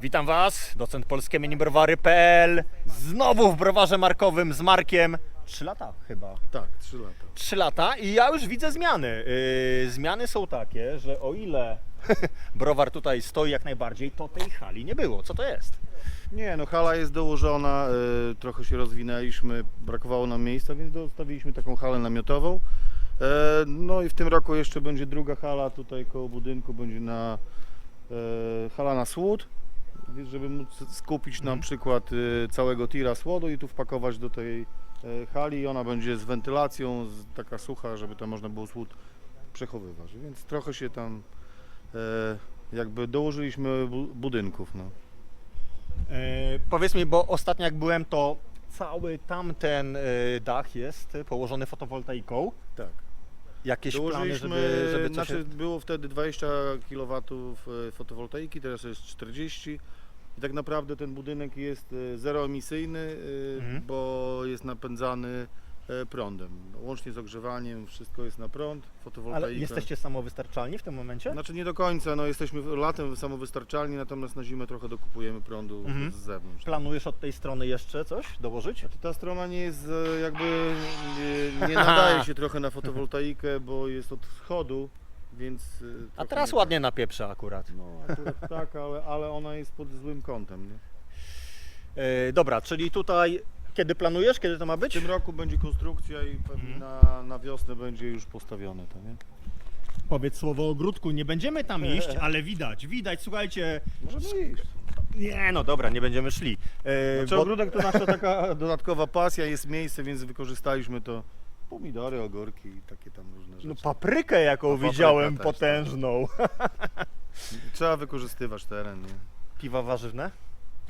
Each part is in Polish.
Witam Was, docent polskie minibrowary.pl Znowu w browarze markowym z Markiem. Trzy lata chyba. Tak, 3 lata. Trzy lata i ja już widzę zmiany. Yy, zmiany są takie, że o ile browar tutaj stoi jak najbardziej, to tej hali nie było. Co to jest? Nie, no hala jest dołożona, y, trochę się rozwinęliśmy, brakowało nam miejsca, więc dostawiliśmy taką halę namiotową. E, no i w tym roku jeszcze będzie druga hala tutaj koło budynku, będzie na hala na słód, żeby móc skupić na przykład y, całego tira słodu i tu wpakować do tej e, hali. Ona będzie z wentylacją, z, taka sucha, żeby tam można było słód przechowywać. Więc trochę się tam e, jakby dołożyliśmy bu- budynków. No. Yy, powiedz mi, bo ostatnio jak byłem, to cały tamten yy, dach jest położony fotowoltaiką. Tak. Jakieś plany, Dołożyliśmy, żeby, żeby coś... znaczy było wtedy 20 kW fotowoltaiki, teraz jest 40 i tak naprawdę ten budynek jest e, zeroemisyjny, e, Mhm. bo jest napędzany e, prądem. Łącznie z ogrzewaniem, wszystko jest na prąd, fotowoltaika. Ale jesteście samowystarczalni w tym momencie? Znaczy nie do końca, no jesteśmy latem samowystarczalni, natomiast na zimę trochę dokupujemy prądu Mhm. z zewnątrz. Planujesz od tej strony jeszcze coś dołożyć? Znaczy, ta strona nie jest jakby nie, nie nadaje się trochę na fotowoltaikę, bo jest od schodu, więc. e, A trochę teraz nie- ładnie napieprza akurat. No, akurat tak, ale, ale ona jest pod złym kątem. Nie? Yy, dobra, czyli tutaj kiedy planujesz, kiedy to ma W być? tym roku będzie konstrukcja i pewnie Mhm. na, na wiosnę będzie już postawione to, nie? Powiedz słowo o ogródku, nie będziemy tam iść, ale widać, widać, słuchajcie. Możemy iść. Nie, no dobra, nie będziemy szli. Yy, Znaczy, bo- ogródek to nasza taka dodatkowa pasja, jest miejsce, więc wykorzystaliśmy to. Pomidory, ogórki i takie tam różne rzeczy. no, paprykę jaką A papryka widziałem też, potężną. Trzeba wykorzystywać teren, nie? Piwa warzywne?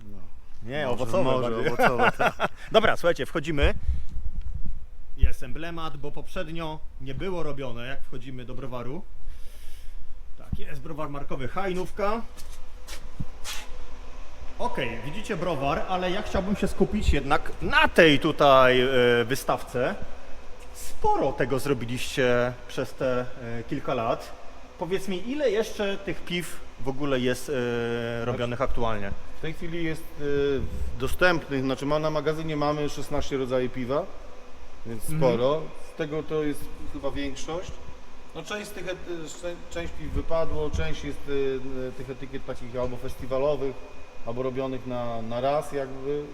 No. Nie, Może- owocowe. Może bardziej. owocowe, tak. Dobra, słuchajcie, wchodzimy. Jest emblemat, bo poprzednio nie było robione, jak wchodzimy do browaru. Tak, jest browar markowy Hajnówka. Okej, widzicie browar, ale ja chciałbym się skupić jednak na tej tutaj e, wystawce. Sporo tego zrobiliście przez te e, kilka lat. Powiedz mi, ile jeszcze tych piw w ogóle jest e, robionych aktualnie? W tej chwili jest y, dostępnych, znaczy ma na magazynie mamy 16 rodzajów piwa, więc Mhm. sporo. Z tego to jest chyba większość. No część z tych część piw wypadło, część jest tych etykiet takich albo festiwalowych, albo robionych na, na raz jakby.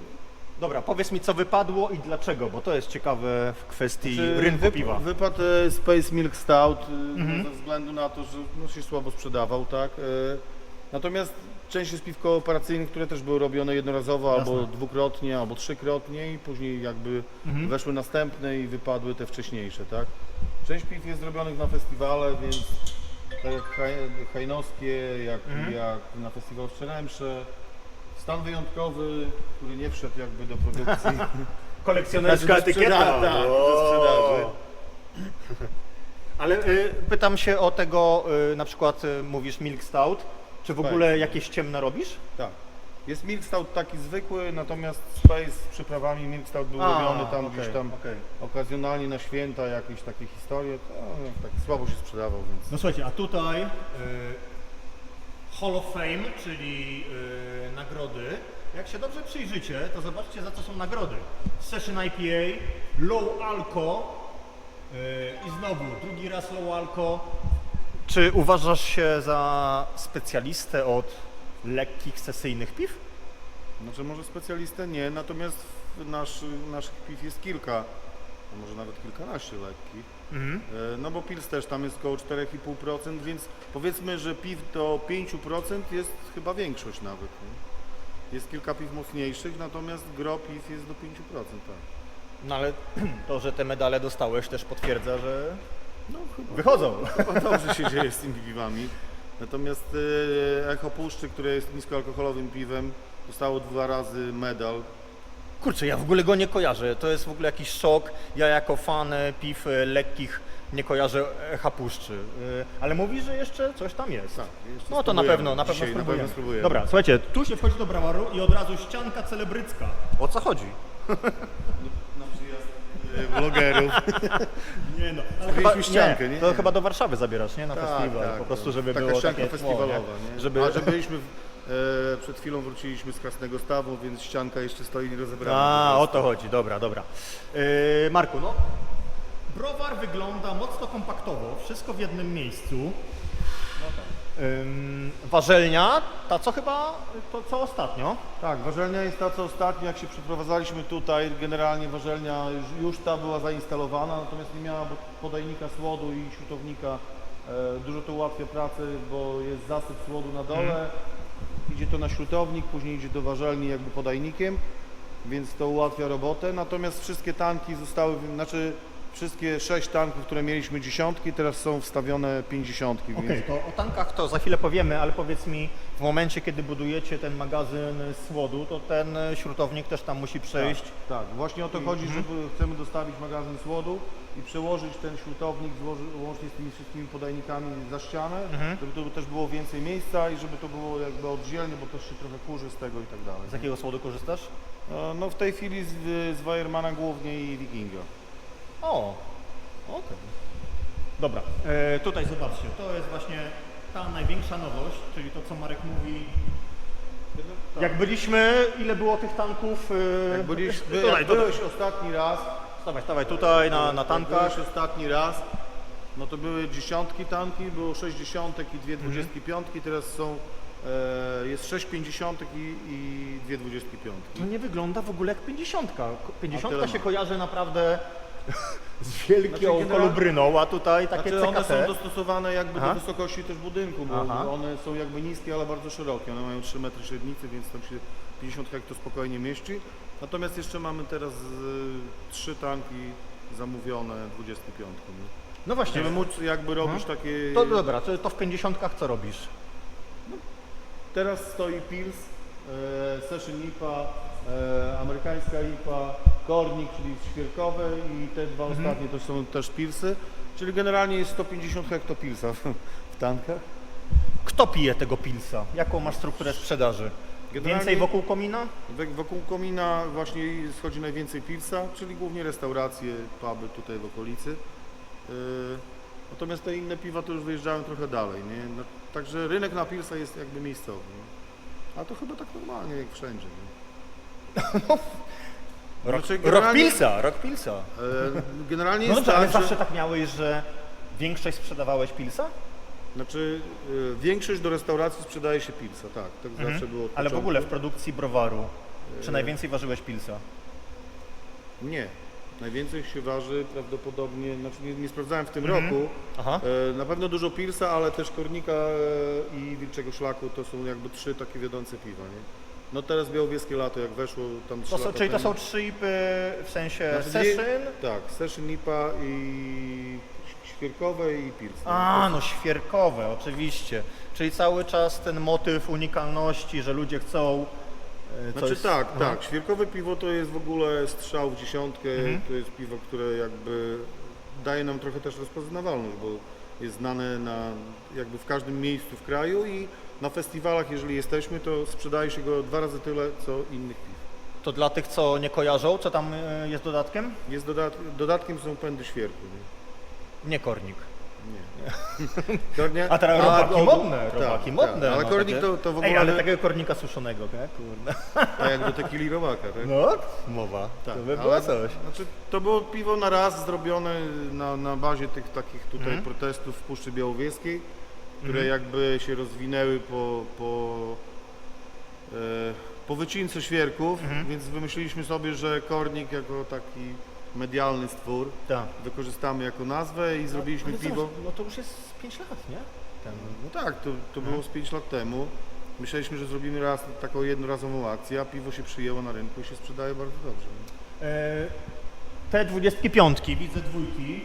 Dobra, powiedz mi co wypadło i dlaczego, bo to jest ciekawe w kwestii Czy rynku wyp- piwa. Wypadł e, Space Milk Stout Mhm. no, ze względu na to, że no, się słabo sprzedawał, tak. e, Natomiast część jest piw kooperacyjnych, które też były robione jednorazowo albo dwukrotnie, albo trzykrotnie i później jakby Mhm. weszły następne i wypadły te wcześniejsze, tak. Część piw jest zrobionych na festiwale, więc tak jak haj- hajnowskie, jak, Mhm. jak na festiwal w Przeremsze. Stan wyjątkowy, który nie wszedł jakby do produkcji. Kolekcjonerska Znaczy do etykieta. sprzedaży, tak, do sprzedaży. Ale y, pytam się o tego, y, na przykład y, mówisz Milk Stout, czy w Tak. ogóle jakieś ciemne robisz? Tak. Jest Milk Stout taki zwykły, natomiast Space z przyprawami Milk Stout był robiony tam okej, gdzieś tam okej. okazjonalnie na święta, jakieś takie historie. To, no, tak słabo się sprzedawał, więc... No słuchajcie, a tutaj y, Hall of Fame, czyli y, nagrody. Jak się dobrze przyjrzycie, to zobaczcie za co są nagrody. Session IPA, Low Alco y, i znowu drugi raz Low Alco. Czy uważasz się za specjalistę od lekkich sesyjnych piw? Znaczy może specjalistę nie, natomiast nasz, naszych piw jest kilka, a może nawet kilkanaście lekkich. Mhm. E, No bo Pils też tam jest około 4,5%, więc powiedzmy, że piw do 5% jest chyba większość nawet. Nie? Jest kilka piw mocniejszych, natomiast gro piw jest do 5%, tak. No ale to, że te medale dostałeś też potwierdza, że No chyba wychodzą. Chyba dobrze się dzieje z tymi piwami. Natomiast e, Echo Puszczy, które jest niskoalkoholowym piwem, dostało dwa razy medal. Kurczę, ja w ogóle go nie kojarzę. To jest w ogóle jakiś szok. Ja jako fan e, piw e, lekkich nie kojarzę echa puszczy. E, Ale mówisz, że jeszcze coś tam jest. Tak, No to na pewno, na pewno. Na pewno spróbujemy. Dobra, słuchajcie, tu się wchodzi do brawaru i od razu ścianka celebrycka. O co chodzi? Na przyjazd vlogerów. Nie no, chyba, ściankę, nie, nie? to chyba do Warszawy zabierasz, nie? Na Tak, festiwal, tak, po prostu, żeby Taka było ścianka takie tło, festiwalowa, nie? nie? Żeby... A że byliśmy w E, przed chwilą wróciliśmy z Krasnego Stawu, więc ścianka jeszcze stoi nierozebrana. A, o to chodzi, dobra, dobra. Yy, Marku, no, browar wygląda mocno kompaktowo, wszystko w jednym miejscu. Ym, warzelnia, ta co chyba, to co ostatnio. Tak, warzelnia jest ta, co ostatnio, jak się przeprowadzaliśmy tutaj, generalnie warzelnia już, już ta była zainstalowana, natomiast nie miała podajnika słodu i śrutownika. E, dużo to ułatwia pracę, bo jest zasyp słodu na dole, idzie to na śrutownik, później idzie do warzelni jakby podajnikiem, więc to ułatwia robotę. Natomiast wszystkie tanki zostały, znaczy wszystkie sześć tanków, które mieliśmy dziesiątki, teraz są wstawione pięćdziesiątki, Okej, więc to o tankach to za chwilę powiemy, ale powiedz mi, w momencie kiedy budujecie ten magazyn słodu, to ten śrutownik też tam musi przejść. Tak, właśnie o to chodzi, żeby chcemy dostawić magazyn słodu i przełożyć ten śrutownik złoży, łącznie z tymi wszystkimi podajnikami za ścianę, żeby to też było więcej miejsca i żeby to było jakby oddzielnie, bo też się trochę kurzy z tego i tak dalej. Z jakiego słodu korzystasz? E, No w tej chwili z, z Weiermana głównie i Wikinga. O, okej. Dobra, e, tutaj zobaczcie, to jest właśnie ta największa nowość, czyli to co Marek mówi. Jak byliśmy, ile było tych tanków? e, Jak byliś, by, tutaj, jak tutaj. byłeś ostatni raz, Stawaj, stawaj tutaj na, na jak tankach. byłeś ostatni raz, no to były dziesiątki tanki, było sześć dziesiątek i dwie dwudziestki piątki, teraz są, e, jest sześć pięćdziesiątek i, i dwie dwudziestki piątki. No nie wygląda w ogóle jak 50. A 50 tyle się ma. kojarzy naprawdę z wielką Znaczy, generalnie- kolubryną, a tutaj takie Znaczy one CKT. są dostosowane jakby Aha. do wysokości też budynku, bo Aha. one są jakby niskie, ale bardzo szerokie. One mają 3 metry średnicy, więc tam się 50 jak to spokojnie mieści. Natomiast jeszcze mamy teraz y, trzy tanki zamówione 25. Nie? No właśnie, Żeby móc jakby robić takie... to dobra, to, to w 50 co robisz? Teraz stoi Pils, e, Session IPA, e, amerykańska IPA, Kornik, czyli świerkowe i te dwa Mhm. ostatnie to są też Pilsy. Czyli generalnie jest 150 hektopilsa w, w tankach. Kto pije tego pilsa? Jaką masz strukturę sprzedaży? Generalnie- Więcej wokół komina? We- Wokół komina właśnie schodzi najwięcej pilsa, czyli głównie restauracje, puby tutaj w okolicy. Yy, Natomiast te inne piwa to już wyjeżdżają trochę dalej, nie? No, także rynek na pilsa jest jakby miejscowy. Nie? A to chyba tak normalnie jak wszędzie. Nie? Rok, Znaczy, rok generalnie- pilsa, rok pilsa. E, Generalnie No jest dobrze, ale tak, że, zawsze tak miałeś, że większość sprzedawałeś pilsa? Znaczy e, większość do restauracji sprzedaje się pilsa, tak, tak zawsze było od Mhm. Ale w początku. ogóle w produkcji browaru, czy E, najwięcej ważyłeś pilsa? Nie. Najwięcej się waży prawdopodobnie, znaczy nie, nie sprawdzałem w tym Mhm. roku, Aha. E, Na pewno dużo Pilsa, ale też Kornika e, i Wilczego Szlaku to są jakby trzy takie wiodące piwa, nie? No teraz Białowieskie Lato jak weszło tam trzy To są, lata czyli to temu. są trzy ipy w sensie Znaczy session? Tak, Session IPA i Świerkowe i Pils. nie? A, no świerkowe, oczywiście. Czyli cały czas ten motyw unikalności, że ludzie chcą e, coś... Znaczy tak, Aha. tak. Świerkowe piwo to jest w ogóle strzał w dziesiątkę. Mhm. To jest piwo, które jakby daje nam trochę też rozpoznawalność, bo jest znane na, jakby w każdym miejscu w kraju i na festiwalach, jeżeli jesteśmy, to sprzedaje się go dwa razy tyle, co innych piw. To dla tych, co nie kojarzą, co tam e, jest dodatkiem? Jest dodat dodatkiem są pędy świerku. Nie. Nie kornik. Nie. Kornia- A teraz robaki o- modne, tak, robaki tak. modne. Ale no, kornik takie- to, to w ogóle Ej, ale takiego kornika suszonego, nie? Kurde. tak jak do tequili robaka, tak? No, mowa. Tak, to by było ale- coś. Znaczy, to było piwo na raz zrobione na, na bazie tych takich tutaj Mhm. protestów w Puszczy Białowieskiej, które jakby się rozwinęły po, po, e, po wycince świerków, Mhm. więc wymyśliliśmy sobie, że kornik jako taki medialny stwór Tak. wykorzystamy jako nazwę i zrobiliśmy Ale piwo. zobacz, No to już jest 5 lat, nie? Temu. No tak, to, to było z 5 lat temu. Myśleliśmy, że zrobimy raz taką jednorazową akcję, a piwo się przyjęło na rynku i się sprzedaje bardzo dobrze. E, Te 25, widzę dwójki,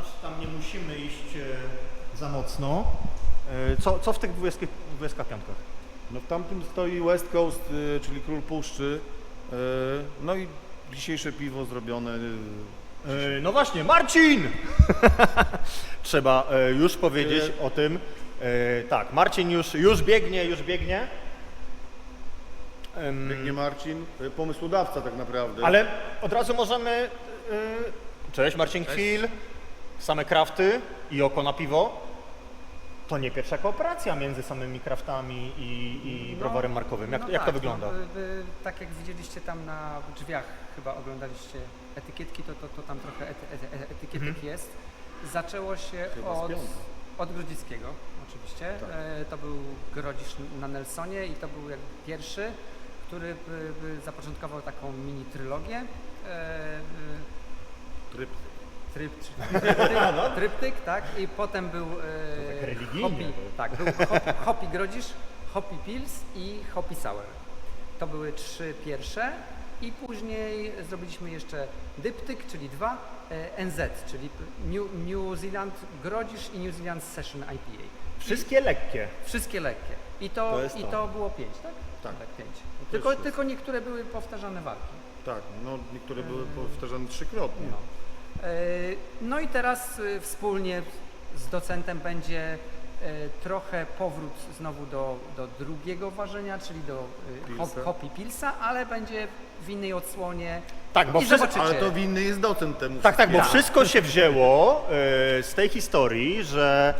aż tam nie musimy iść e, za mocno. E, Co, co w tych 20, 25? No w tamtym stoi West Coast, y, czyli Król Puszczy. y, No i dzisiejsze piwo zrobione. y, E, No właśnie, Marcin! Trzeba e, już powiedzieć o tym. E, Tak, Marcin już, już biegnie, już biegnie. Em, Biegnie Marcin, y, pomysłodawca tak naprawdę. Ale od razu możemy. e, Cześć, Marcin Kwil. Same krafty i oko na piwo. To nie pierwsza kooperacja między samymi kraftami i, i No, browarem markowym. Jak, no jak tak, to wygląda? No, y, y, tak jak widzieliście tam na drzwiach, chyba oglądaliście etykietki, to, to, to tam trochę ety, ety, ety- etykietek Mhm. jest. Zaczęło się Chyba od, od Grodzickiego, oczywiście. Tak. E, to był Grodzisz na Nelsonie i to był jakby pierwszy, który by, by zapoczątkował taką mini trylogię. E, y, Tryb. Tryp, tryptyk, tryptyk, tak, i potem był tak e, religijnie. Hopi, tak, był Hopi, Hopi Grodzisz, Hopi Pils i Hopi Sour. To były trzy pierwsze i później zrobiliśmy jeszcze dyptyk, czyli dwa, e, NZ, czyli New, New Zealand Grodzisz i New Zealand Session IPA. Wszystkie lekkie. Wszystkie lekkie. I to, To jest i to. to było pięć, tak? Tak. pięć. to Tylko, jest tylko niektóre były powtarzane walki. Tak, no niektóre były powtarzane trzykrotnie. No. E, No i teraz e, wspólnie z docentem będzie e, trochę powrót znowu do, do drugiego ważenia, czyli do Pilsa. Hopi Pilsa, ale będzie w innej odsłonie. Tak, bo I wszystko, zobaczycie. Ale to winny jest docent temu. Tak, tak, bo wszystko się wzięło z tej historii, że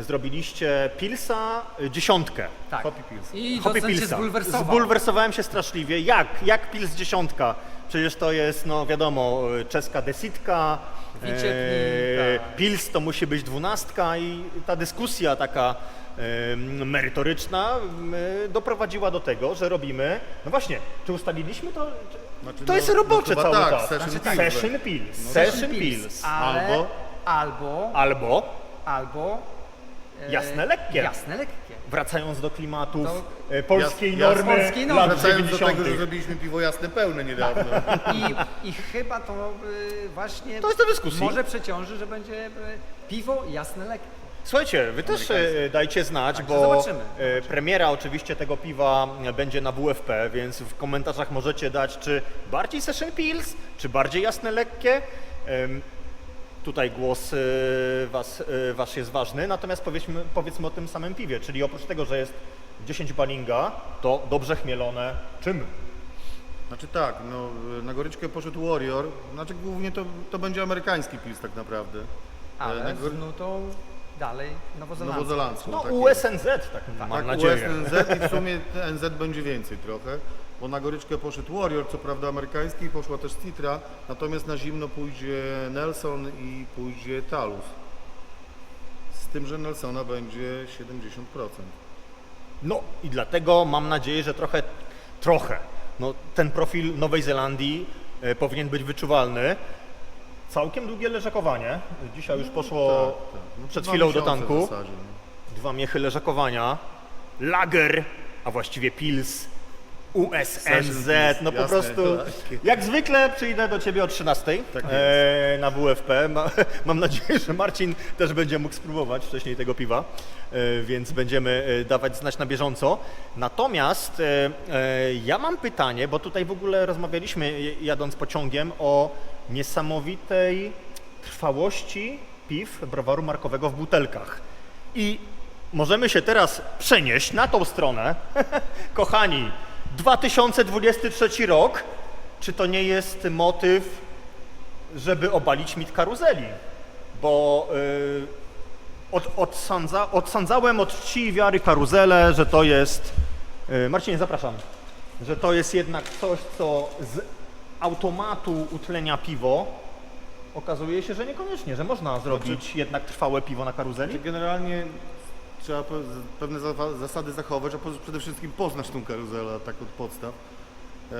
zrobiliście Pilsa dziesiątkę. Tak. Hopi Pils. I Hopy docent się Pilsa. zbulwersował. Zbulwersowałem się straszliwie. Jak? Jak Pils dziesiątka? Przecież to jest, no wiadomo, e, czeska desitka. Wiciek e, i- tak. Pils to musi być dwunastka i ta dyskusja taka e, merytoryczna e, doprowadziła do tego, że robimy, no właśnie, czy ustaliliśmy to? Czy- Znaczy, to no, jest no robocze chyba cały tak, czas. session Znaczy, Pils. Session Pils. No, Session Pils. Ale, Albo- albo, Albo albo e, Jasne, lekkie. Jasne, lekkie. Wracając do klimatów To- e, polskiej Jas- normy polskiej normy. lat Wracając do 90. tego, że zrobiliśmy piwo jasne pełne niedawno. I, I chyba to y, właśnie To jest do dyskusji. może przeciąży, że będzie y, piwo jasne, lekkie. Słuchajcie, wy też e, dajcie znać, Także bo zobaczymy, e, premiera oczywiście tego piwa e, będzie na WFP, więc w komentarzach możecie dać, czy bardziej Session Pills, czy bardziej jasne, lekkie. Tutaj głos e, was, e, wasz jest ważny, natomiast powiedzmy, powiedzmy o tym samym piwie, czyli oprócz tego, że jest 10 balinga, to dobrze chmielone czym? Znaczy tak, no, na goryczkę poszedł Warrior, znaczy głównie to, to będzie amerykański pils tak naprawdę. Ale na gor- z nutą dalej nowozelandzką. Nowozelandzką. No tak USNZ, tak, mam tak, nadzieję. USNZ i w sumie NZ będzie więcej trochę, bo na goryczkę poszedł Warrior, co prawda amerykański, poszła też Citra, natomiast na zimno pójdzie Nelson i pójdzie Talus. Z tym, że Nelsona będzie 70%. No i dlatego mam nadzieję, że trochę, trochę, no ten profil Nowej Zelandii e, powinien być wyczuwalny. Całkiem długie leżakowanie. Dzisiaj już poszło Tak, tak. No, przed dwa chwilą do miesiące w tanku. zasadzie, no. Dwa miechy leżakowania. Lager, a właściwie Pils. USNZ, no po Jasne, prostu tak. jak zwykle przyjdę do Ciebie o 13 Tak e, na WFP. Ma, mam nadzieję, że Marcin też będzie mógł spróbować wcześniej tego piwa, e, więc będziemy e, dawać znać na bieżąco. Natomiast e, e, ja mam pytanie, bo tutaj w ogóle rozmawialiśmy j- jadąc pociągiem o niesamowitej trwałości piw browaru markowego w butelkach. I możemy się teraz przenieść na tą stronę. Kochani, 2023 rok. Czy to nie jest motyw, żeby obalić mit karuzeli? Bo yy, od, odsądza, odsądzałem od czci i wiary karuzelę, że to jest. Yy, Marcinie, zapraszam. Że to jest jednak coś, co z automatu utlenia piwo. Okazuje się, że niekoniecznie, że można zrobić jednak trwałe piwo na karuzeli. Znaczy, Generalnie trzeba pe- pewne za- zasady zachować, a przede wszystkim poznać tą karuzelę tak od podstaw. E,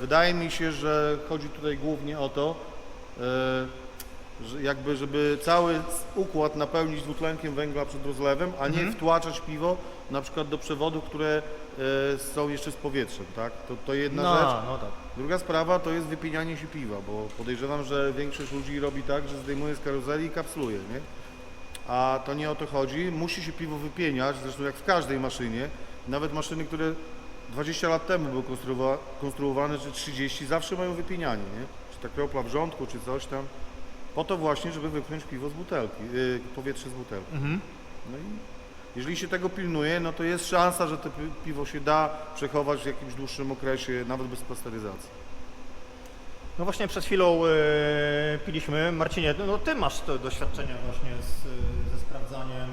Wydaje mi się, że chodzi tutaj głównie o to, e, że jakby żeby cały układ napełnić dwutlenkiem węgla przed rozlewem, a nie wtłaczać piwo na przykład do przewodów, które e, są jeszcze z powietrzem, tak? To, to jedna no, rzecz. no tak. Druga sprawa to jest wypienianie się piwa, bo podejrzewam, że większość ludzi robi tak, że zdejmuje z karuzeli i kapsluje, nie? A to nie o to chodzi. Musi się piwo wypieniać, zresztą jak w każdej maszynie. Nawet maszyny, które 20 lat temu były konstruowa- konstruowane, czy 30, zawsze mają wypienianie, nie? Czy ta kropla w rządku, czy coś tam. Po to właśnie, żeby wypchnąć piwo z butelki, yy, powietrze z butelki. Mhm. No i jeżeli się tego pilnuje, no to jest szansa, że to pi- piwo się da przechować w jakimś dłuższym okresie, nawet bez pasteryzacji. No właśnie przed chwilą e, piliśmy. Marcinie, no, ty masz to doświadczenie właśnie z, ze sprawdzaniem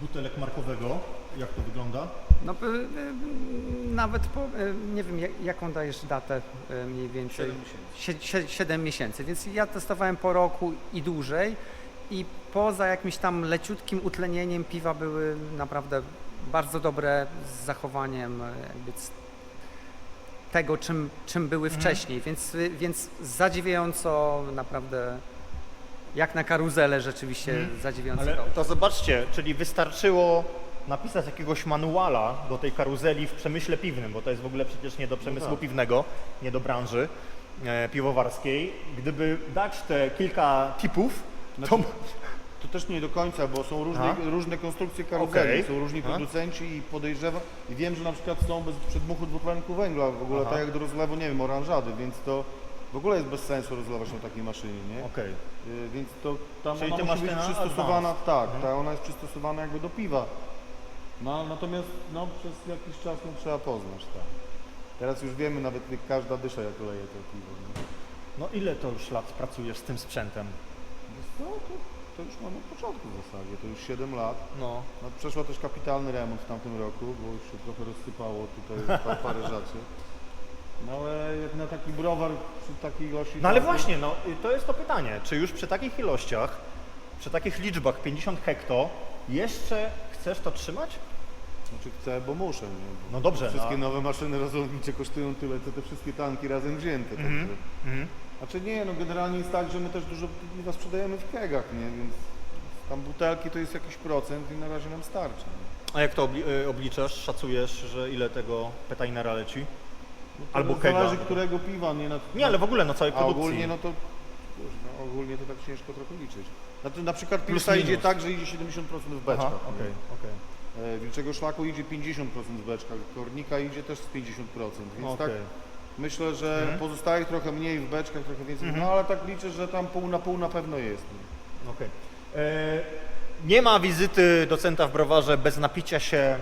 butelek markowego. Jak to wygląda? No, y, y, nawet po, y, nie wiem, jak, jaką dajesz datę y, mniej więcej? Siedem miesięcy. Sie- sie- 7 miesięcy, więc ja testowałem po roku i dłużej i poza jakimś tam leciutkim utlenieniem piwa były naprawdę bardzo dobre z zachowaniem e, jakby c- tego, czym, czym były Mhm. wcześniej, więc, więc zadziwiająco naprawdę jak na karuzelę rzeczywiście Mhm. zadziwiająco Ale dobrze. to zobaczcie, czyli wystarczyło napisać jakiegoś manuala do tej karuzeli w przemyśle piwnym, bo to jest w ogóle przecież nie do przemysłu tak. piwnego, nie do branży e, piwowarskiej. Gdyby dać te kilka tipów, to Znaczy, To też nie do końca, bo są różne, Aha. różne konstrukcje karuzeli, Okej. są różni Aha. producenci i podejrzewam, i wiem, że na przykład są bez przedmuchu dwutlenku węgla, w ogóle Aha. tak jak do rozlewu, nie wiem, oranżady, więc to w ogóle jest bez sensu rozlewać na takiej maszynie, nie? okej. Y, Więc to tam Czyli ona ty musi masz być ten przystosowana, advanced. tak, Mhm. ta, ona jest przystosowana jakby do piwa. No natomiast no, przez jakiś czas no, trzeba poznać, tak. Teraz już wiemy nawet jak każda dysza jak leje to piwo. Nie? No ile to już lat pracujesz z tym sprzętem? Wiesz co, to, to już mam od początku w zasadzie, to już 7 lat. No. No, przeszła też kapitalny remont w tamtym roku, bo już się trochę rozsypało tutaj pa- parę rzeczy. No ale jak na taki browar przy takiej ilości... No ale czasu- właśnie, no y, to jest to pytanie, czy już przy takich ilościach, przy takich liczbach 50 hekto, jeszcze chcesz to trzymać? Znaczy chcę, bo muszę, nie? Bo No dobrze, Wszystkie no. nowe maszyny rozlotnicze kosztują tyle, co te wszystkie tanki razem wzięte. Mhm. Także... Mhm. Znaczy nie, no generalnie jest tak, że my też dużo piwa sprzedajemy w kegach, nie? Więc tam butelki to jest jakiś procent i na razie nam starczy. Nie? A jak to obli- y, obliczasz, szacujesz, że ile tego petajnera leci? No to Albo kega. Zależy którego piwa, nie? Na, Nie, ale w ogóle no całej A produkcji. ogólnie no to kurwa, ogólnie to tak ciężko trochę liczyć. Znaczy, na przykład Plus Pilsa idzie tak, że idzie 70% w beczkach. Aha, nie? okej, okej. E, Wilczego szlaku idzie 50% w beczkach, kornika idzie też z 50%, więc tak Okej. Myślę, że Mhm. pozostałych trochę mniej w beczkach, trochę więcej, Mhm. no ale tak liczę, że tam pół na pół na pewno jest. nie? Okej. E, Nie ma wizyty docenta w browarze bez napicia się e,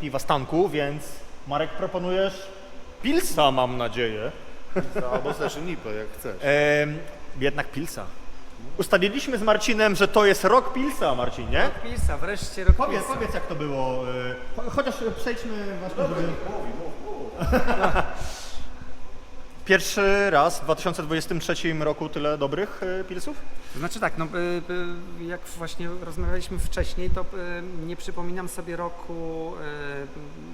piwa z tanku, więc Marek proponujesz pilsa, mam nadzieję. Albo session nipę, jak chcesz. E, jednak pilsa. Ustaliliśmy z Marcinem, że to jest rok pilsa, Marcinie. Rok Pilsa, wreszcie rok Powiedz, Pilsa. powiedz jak to było. e, cho- Chociaż przejdźmy właśnie, żeby... Pierwszy raz w 2023 roku tyle dobrych e, pilsów? To Znaczy tak, no, y, y, jak właśnie rozmawialiśmy wcześniej, to nie przypominam sobie roku,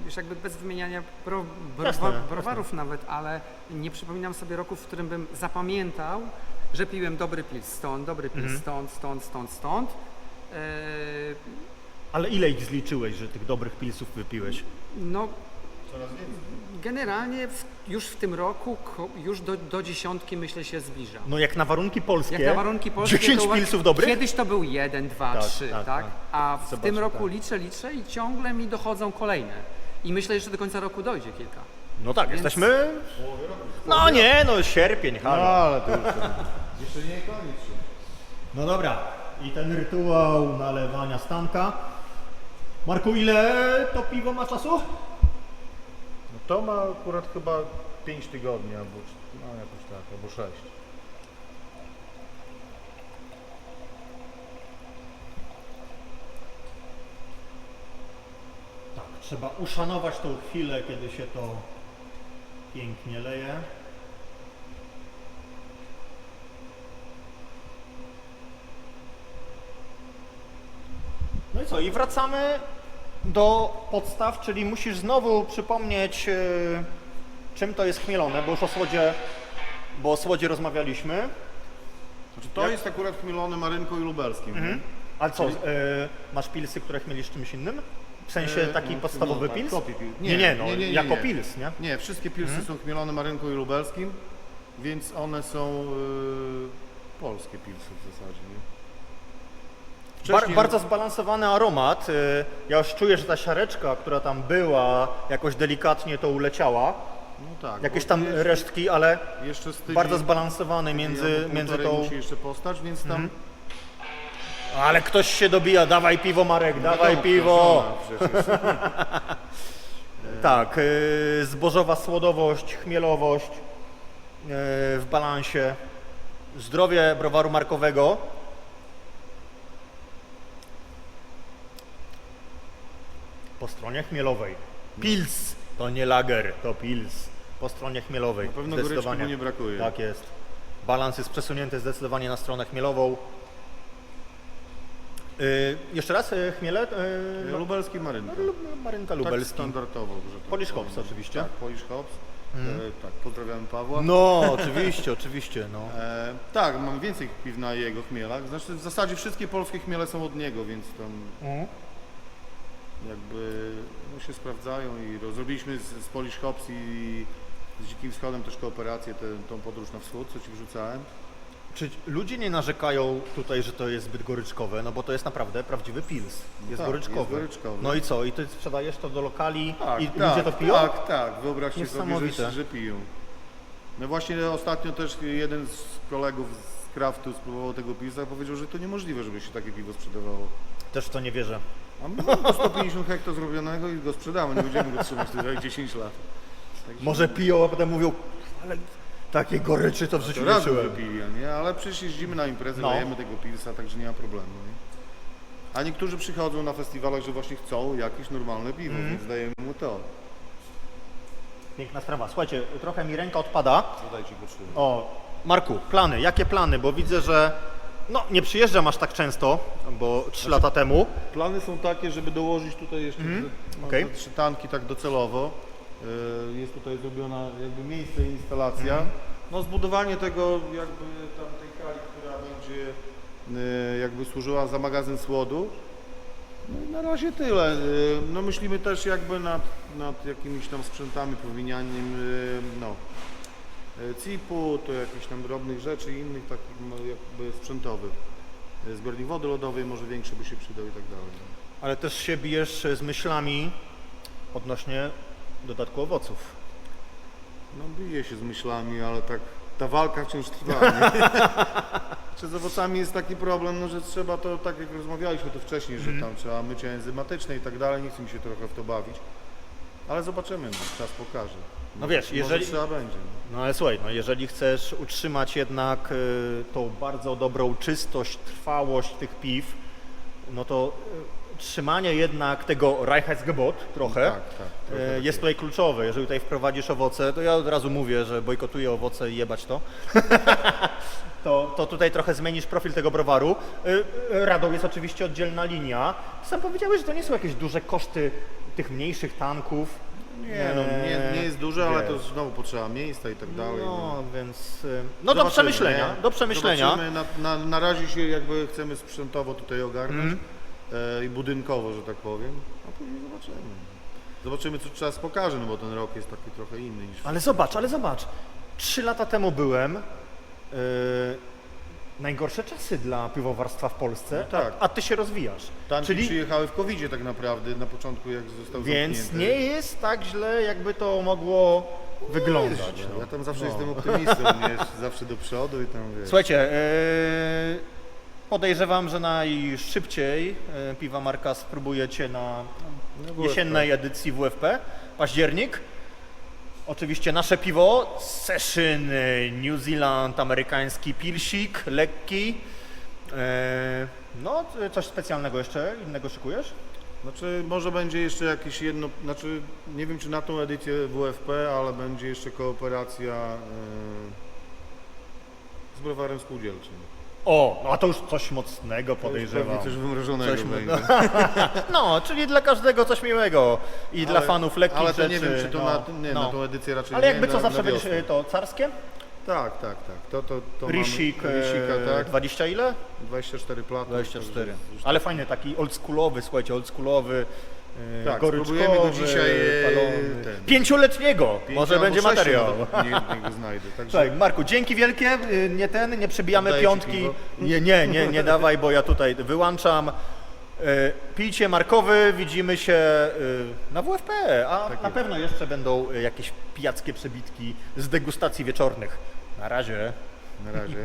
już jakby bez wymieniania bro, browa, Jasne, browarów nawet, ale nie przypominam sobie roku, w którym bym zapamiętał, że piłem dobry pils stąd, dobry pils Mhm. stąd, stąd, stąd, stąd. Ale ile ich zliczyłeś, że tych dobrych pilsów wypiłeś? No. Generalnie w, już w tym roku ko- już do, do dziesiątki myślę się zbliża. No jak na warunki polskie, Jak na warunki polskie 10 to pilsów dobrych? Kiedyś to był jeden, dwa, Tak, trzy, tak, tak? tak. A w Zobaczmy, tym roku tak. liczę, liczę i ciągle mi dochodzą kolejne. I myślę, że do końca roku dojdzie kilka. No tak, Więc- jesteśmy... No nie, no sierpień, No halo. ale to już jeszcze nie koniec. No dobra, i ten rytuał nalewania stanka. Marku, ile to piwo ma czasu? To ma akurat chyba 5 tygodni albo no jakoś tak, albo 6. Tak, trzeba uszanować tą chwilę, kiedy się to pięknie leje. No i co, i wracamy do podstaw, czyli musisz znowu przypomnieć, e, czym to jest chmielone, bo już o słodzie, bo o słodzie rozmawialiśmy. Znaczy to Jak- jest akurat chmielone marynką i lubelskim. Mhm. nie? A co, e, masz pilsy, które chmielisz czymś innym? W sensie E, taki no, podstawowy no tak, pils? kopii pil- Nie, nie, no, nie, nie, nie, jako pils, nie? Nie, wszystkie pilsy Mhm. są chmielone marynką i lubelskim, więc one są y, polskie pilsy w zasadzie. Nie? Bar, Wcześniej- bardzo zbalansowany aromat. y, Ja już czuję, że ta siareczka, która tam była, jakoś delikatnie to uleciała. No tak, Jakieś bo tam jeszcze- resztki, ale Jeszcze z tydzień, bardzo zbalansowany między, między półtorej tą... musi jeszcze postać, więc tam... Mhm. Ale ktoś się dobija, dawaj piwo Marek, dawaj Wiadomo, piwo! przecież. Tak, y, zbożowa słodowość, chmielowość y, w balansie. Zdrowie browaru markowego. Stronie chmielowej. Pils to nie lager, to pils. Po stronie chmielowej. Na pewno goryczki mu nie brakuje. Tak jest. Balans jest przesunięty zdecydowanie na stronę chmielową. Yy, jeszcze raz, yy, chmiele? Yy, Lubelski marynka. no, lub- Marynka Tak lubelski. standardowo. Że tak Polish powiem. Hops oczywiście. Tak, Polish Hops. E, tak, pozdrawiamy Pawła. No, oczywiście, oczywiście. No. E, tak, mam więcej piw na jego chmielach. Znaczy w zasadzie wszystkie polskie chmiele są od niego, więc tam Mhm. Jakby no, się sprawdzają i roz- zrobiliśmy z, z Polish Hops i z Dzikim Wschodem też kooperację, tę tą podróż na wschód, co Ci wrzucałem. Czy ludzie nie narzekają tutaj, że to jest zbyt goryczkowe? No bo to jest naprawdę prawdziwy pils. Jest tak, goryczkowy. jest goryczkowy. No i co? I ty sprzedajesz to do lokali Tak, i tak, ludzie to piją? Tak, tak, wyobraźcie sobie, że, że piją. No właśnie ostatnio też jeden z kolegów z Kraftu spróbował tego piwa i powiedział, że to niemożliwe, żeby się takie piwo sprzedawało. Też w to nie wierzę. A my mamy 150 hektar zrobionego i go sprzedamy, nie będziemy go trzymać tutaj 10 lat. Także Może piją, a potem mówią, ale takie goryczy to w życiu nie raz czułem. wypili, nie? Ale przecież jeździmy na imprezę, No. dajemy tego pilsa, także nie ma problemu. Nie? A niektórzy przychodzą na festiwalach, że właśnie chcą jakieś normalne piwo, Mhm. więc dajemy mu to. Piękna sprawa. Słuchajcie, trochę mi ręka odpada. Dodajcie potrzebę. O, Marku, plany. Jakie plany? Bo widzę, że no, nie przyjeżdżam aż tak często, bo trzy lata temu. Plany są takie, żeby dołożyć tutaj jeszcze Mhm. te- Okej. te trzy tanki tak docelowo. Yy, Jest tutaj zrobiona jakby miejsce i instalacja. Mhm. No zbudowanie tego jakby tam tej kali, która będzie yy, jakby służyła za magazyn słodu. No i na razie tyle. Yy, No myślimy też jakby nad, nad jakimiś tam sprzętami, powinianiem yy, no, CIP-u, to jakichś tam drobnych rzeczy i innych takich no, jakby sprzętowych. Yy, Zbiornik wody lodowej może większy by się przydał i tak dalej. Ale też się bijesz z myślami odnośnie dodatku owoców. No bije się z myślami, ale tak ta walka wciąż trwa. Czy z owocami jest taki problem, no, że trzeba to, tak jak rozmawialiśmy tu wcześniej, że tam trzeba mycie enzymatyczne i tak dalej, nie chce mi się trochę w to bawić. Ale zobaczymy, no, czas pokaże. No wiesz, Może jeżeli- trzeba będzie. No. No ale słuchaj, no jeżeli chcesz utrzymać jednak y, tą bardzo dobrą czystość, trwałość tych piw, no to y, trzymanie jednak tego Reichheitsgebot trochę Tak, tak. trochę y, tak jest tutaj kluczowe. Jeżeli tutaj wprowadzisz owoce, to ja od razu mówię, że bojkotuję owoce i jebać to. To, to tutaj trochę zmienisz profil tego browaru. Y, y, Radą jest oczywiście oddzielna linia. Sam powiedziałeś, że to nie są jakieś duże koszty tych mniejszych tanków. Nie, no, nie, nie jest duże, ale to znowu potrzeba miejsca i tak dalej. No. No, więc. y, No do Zobaczymy, przemyślenia, nie? do przemyślenia. Zobaczymy. Na, na, na razie się jakby chcemy sprzętowo tutaj ogarnąć Mhm. e, i budynkowo, że tak powiem, a później zobaczymy. Zobaczymy, co czas pokaże, no bo ten rok jest taki trochę inny niż... Ale zobacz, ale zobacz. Trzy lata temu byłem. y, najgorsze czasy dla piwowarstwa w Polsce, No tak. a, a ty się rozwijasz. Tanki Czyli, przyjechały w covid tak naprawdę, na początku jak został więc zamknięty. nie jest tak źle, jakby to mogło wyglądać. Jest, no. Ja tam zawsze No. jestem optymistą, nie? zawsze do przodu i tam wiesz. Słuchajcie, y, podejrzewam, że najszybciej y, piwa Marka spróbujecie na No, jesiennej edycji WFP, październik. Oczywiście nasze piwo, Session New Zealand, amerykański pilsik, lekki. E, No, c- coś specjalnego jeszcze, innego szykujesz? Znaczy może będzie jeszcze jakieś jedno, znaczy nie wiem czy na tą edycję WFP, ale będzie jeszcze kooperacja e, z browarem spółdzielczym. O, no a to już coś mocnego To już podejrzewam. Pewnie coś wymrożonego Coś będzie. No, czyli dla każdego coś miłego i dla Ale- fanów lekkich Ale to rzeczy. nie wiem czy to no, na, nie, no. na tą edycję raczej Ale nie, jakby co na, zawsze na wiosnę. y, to carskie? Tak, tak, tak. To, to, to Risik, mamy, Risika, e, tak. 20 ile? 24 platy. 24. także już Ale fajny taki oldschoolowy, słuchajcie, oldschoolowy, Tak, goryczkowy, spróbujemy go dzisiaj, e, palony. ten. Pięcioletniego, może albo będzie sześciu materiał. nawet Nie, znajdę. Także Słuchaj, Marku, dzięki wielkie, y, nie ten, nie przebijamy Oddaję ci piątki. piwo. Nie, nie, nie, nie dawaj, bo ja tutaj wyłączam. Y, Pijcie Markowy, widzimy się y, na WFP, a Tak na jest. pewno jeszcze będą y, jakieś pijackie przebitki z degustacji wieczornych. Na razie. na razie.